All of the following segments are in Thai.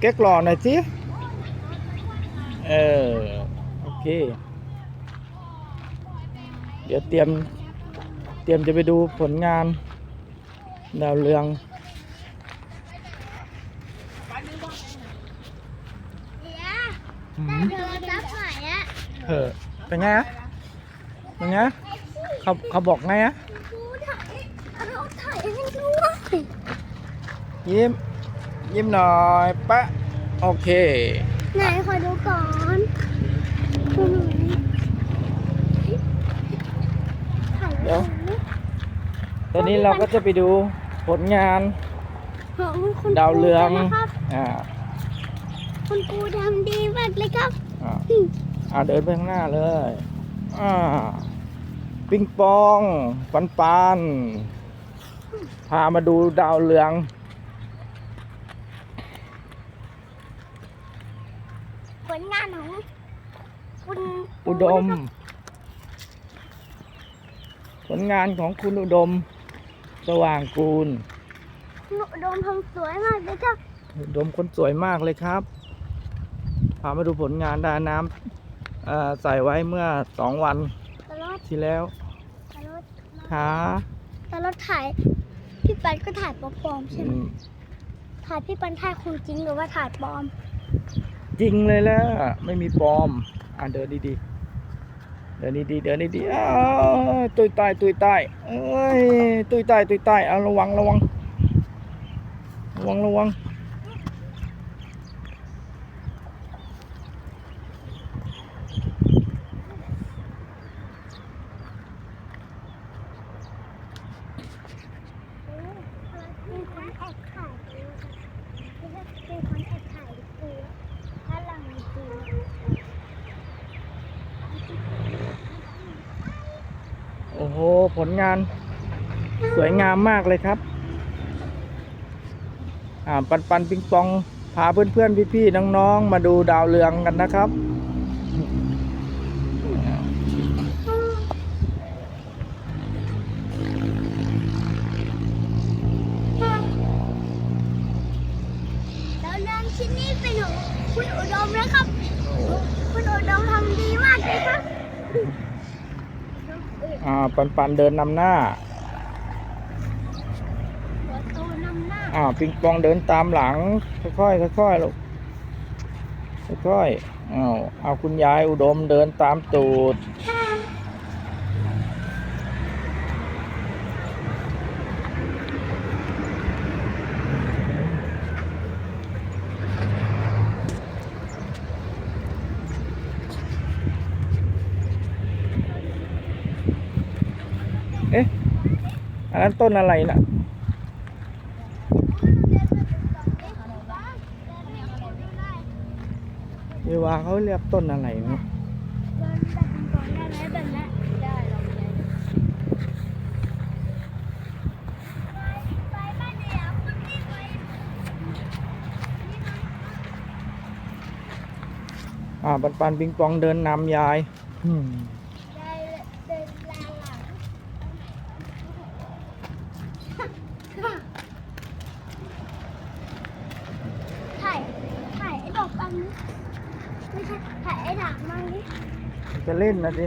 เก๊กหล่อหน่อยสิเออโอเค เดี๋ยวเตรียมเตรียมจะไปดูผลงานดาวเรืองเดี๋ยวหืมเธอรับหน่อยอะเออเป็นไงอะเป็นไงเขาเขาบอกไงอะดูถ่ายเราถ่ายให้ด้วย ยิ้ม ยิ้มหน่อยปะโอเค ไหนขอดูก่อนดูหน่อยถ่ายเดี๋ยว ตอนนี้เราก็จะไปดูผลงานของคุณดาวเรืองคนะครับอ่าคุณครูทำดีมากเลยครับอ่าอ่าเดินไปข้างหน้าเลย อ่า ปิงปอง ปันปัน พามาดูดาวเรือง ผลงานของคุณ อุดม ผลงานของคุณอุดม สว่างกูลคุณอุดมทำสวยมากเลยครับอุดมคนสวยมากเลยครับ พามาดูผลงานดาน้ำเอ่อใส่ไว้เมื่อสองวันตลอดที่แล้ว ตลอดขาตลอดถ่าย พี่ปันก็ถ่ายปลอมๆใช่อืไหมมถ่ายพี่ปันถ่ายคงจริงหรือว่าถ่ายปลอม จริงเลยแล้ว ไม่มีปลอม อ่าเดินดีๆ เดินดีๆเดินดีๆอ้าวตุยใต้ตุยใต้เอ้ยตุยใต้ตุยใต้เอาระวังระวังระวังระวัง มีคนแอบถ่ายดูมีคนแอบถ่ายดูถ้าหลังดู โอ้ผลงานสวยงามมากเลยครับ อ่าปันปันปิงปอง พาเพื่อนๆพี่ๆน้องๆ มาดูดาวเรืองกันนะครับแล้วเรืองชิ้นนี้เป็นของคุณอุดมนะครับ คุณอุดมทำดีมากเลยครับ อ่าปันปันเดินนำหน้าหัวโตนำหน้าอ่าปิงปองเดินตามหลัง ค่อยๆค่อยๆลูกค่อยๆเอาเอาคุณยายอุดมเดินตามตูด เอ๊ะ อันนั้นต้นอะไรนะ่ะ เยาวาเขาเรียกต้นอะไรเนาะอ่าปันปันปิงปองเดินนำยาย อืม ได้เดินลาหลังถ่ายถ่ายไอ้ดอกบังนี้ ไม่ใช่ถ่ายไอ้ด่างมังนี้จะเล่นนะดิ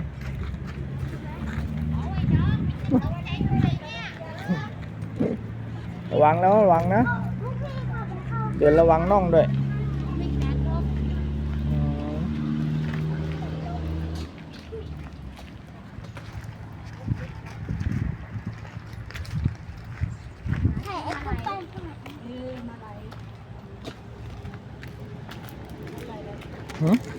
ระวังแล้วระวังนะลูกพี่พาไปเข้าเดินระวังน่องด้วยอืมถ่ายไอ้คนไปข้า Mhm.